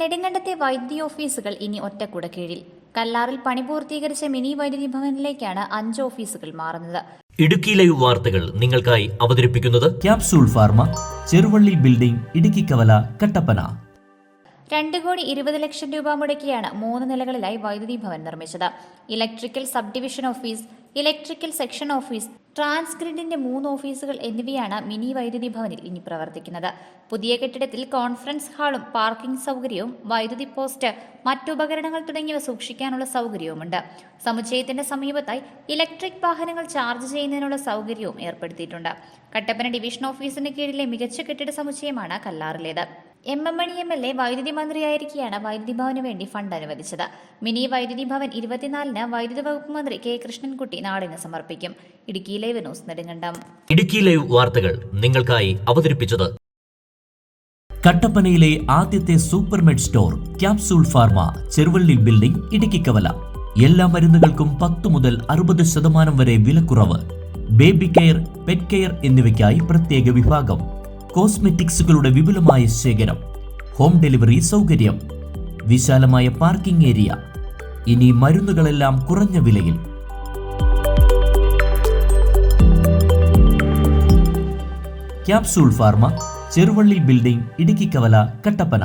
നെടുങ്കണ്ടത്തെ വൈദ്യുതി ഓഫീസുകൾ ഇനി ഒറ്റക്കുട കീഴിൽ. കല്ലാറിൽ പണി പൂർത്തീകരിച്ച മിനി വൈദ്യുതി ഭവനിലേക്കാണ് അഞ്ച് ഓഫീസുകൾ മാറുന്നത്. ഇടുക്കി ലൈവ് വാർത്തകൾ നിങ്ങൾക്കായി അവതരിപ്പിക്കുന്നത് capsule pharma Cheruvally building Idukki കവല കട്ടപ്പന. രണ്ട് കോടി ഇരുപത് ലക്ഷം രൂപ മുടക്കിയാണ് മൂന്ന് നിലകളിലായി വൈദ്യുതി ഭവൻ നിർമ്മിച്ചത്. Electrical sub division office electrical section office ട്രാൻസ്ഗ്രിഡിന്റെ മൂന്ന് ഓഫീസുകൾ എന്നിവയാണ് മിനി വൈദ്യുതി ഭവനിൽ ഇനി പ്രവർത്തിക്കുന്നത്. പുതിയ കെട്ടിടത്തിൽ കോൺഫറൻസ് ഹാളും പാർക്കിംഗ് സൗകര്യവും വൈദ്യുതി പോസ്റ്റ് മറ്റുപകരണങ്ങൾ തുടങ്ങിയവ സൂക്ഷിക്കാനുള്ള സൗകര്യവുമുണ്ട്. സമുച്ചയത്തിന്റെ സമീപത്തായി ഇലക്ട്രിക് വാഹനങ്ങൾ ചാർജ് ചെയ്യുന്നതിനുള്ള സൗകര്യവും ഏർപ്പെടുത്തിയിട്ടുണ്ട്. കട്ടപ്പന ഡിവിഷൻ ഓഫീസിന് കീഴിലെ മികച്ച കെട്ടിട സമുച്ചയമാണ് കല്ലാറിലേത്. M M Mani M L A വൈദ്യുതി മന്ത്രിയായിരിക്കെയാണ് വൈദ്യുതി ഭവന് വേണ്ടി ഫണ്ട് അനുവദിച്ചത്. മിനി വൈദ്യുതി ഭവൻ ഇരുപത്തിനാലിന് വൈദ്യുതി വകുപ്പ് മന്ത്രി കെ കൃഷ്ണൻകുട്ടി നാടിന് സമർപ്പിക്കും. Idukki live news Nedumkandam. Idukki live വാർത്തകൾ നിങ്ങൾക്കായി അവതരിപ്പിച്ചത് കട്ടപ്പനയിലെ ആദ്യത്തെ supermed store capsule pharma Cheruvally building Idukkikkavala എല്ലാ മരുന്നുകൾക്കും പത്ത് മുതൽ അറുപത് ശതമാനം വരെ വിലക്കുറവ്. ബേബി കെയർ പെറ്റ് കെയർ എന്നിവയ്ക്കായി പ്രത്യേക വിഭാഗം. കോസ്മെറ്റിക്സുകളുടെ വിപുലമായ ശേഖരം ഹോം ഡെലിവറി സൗകര്യം വിശാലമായ പാർക്കിംഗ് ഏരിയ ഇനി മരുന്നുകളെല്ലാം കുറഞ്ഞ വിലയിൽ. Capsule pharma Cheruvally building Idukki കവല കട്ടപ്പന.